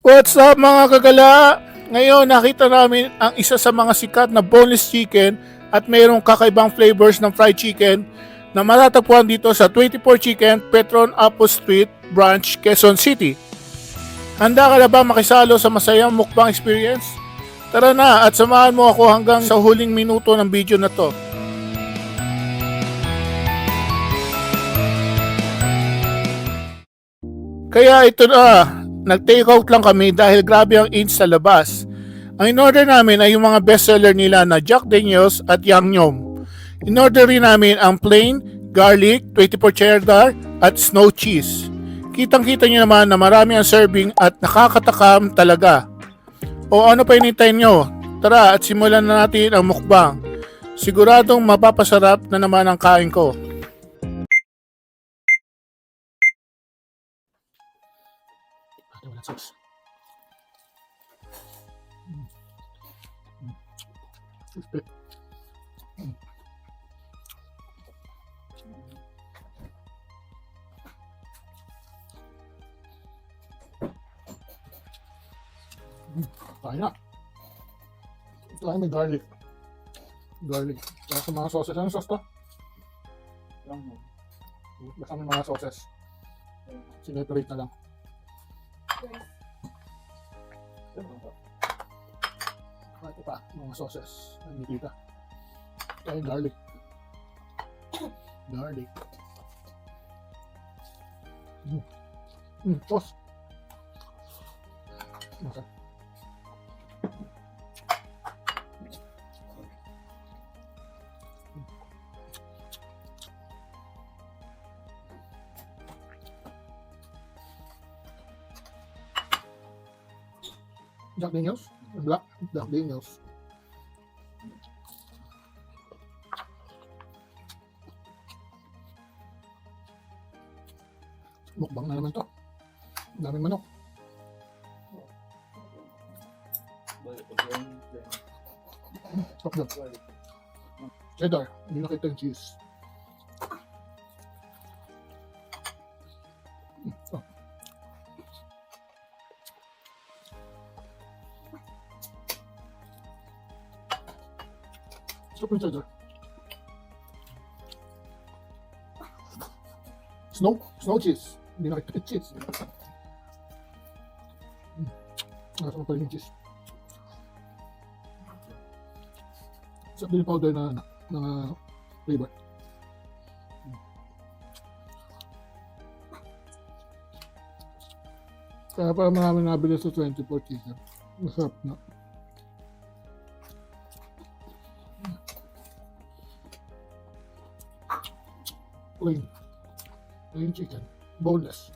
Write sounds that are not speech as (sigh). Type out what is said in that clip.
What's up mga kagala? Ngayon nakita namin ang isa sa mga sikat na boneless chicken at mayroong kakaibang flavors ng fried chicken na matatagpuan dito sa 24 Chicken Petron Apo Street Branch, Quezon City. Handa ka na ba makisalo sa masayang mukbang experience? Tara na at samahan mo ako hanggang sa huling minuto ng video na to. Kaya ito na, nag-take out lang kami dahil grabe ang inch sa labas. Ang in-order namin ay yung mga bestseller nila na Jack Daniels at Yang Nyom. In-order rin namin ang plain, garlic, 24 cheddar at snow cheese. Kitang-kita nyo naman na marami ang serving at nakakatakam talaga. O ano pa inintay nyo? Tara at simulan na natin ang mukbang. Siguradong mapapasarap na naman ang kain ko. Kaya na. Ito ay may garlic. Garlic. Kaya sa mga sauces. Ano sauce to? Basta may mga sauces. Sineparate na lang. Ah, ito pa, mga sauces. Ay, hindi kita. Ito ay garlic. (coughs) Garlic. Mm. Mm, sauce. Okay. Jack Daniels? Black? Jack Daniels. Mukbang na naman to. Daming manok. Cheddar. Hindi nakita yung cheese. Yung cheddar. Snow? Snow cheese. Hindi nakita yung cheese. Mm. Nasa pa rin yung cheese. Sa din powder na na, na flavor. Kaya para marami nabili sa 24 chicken. Masarap na. Plain. Plain chicken. Boneless.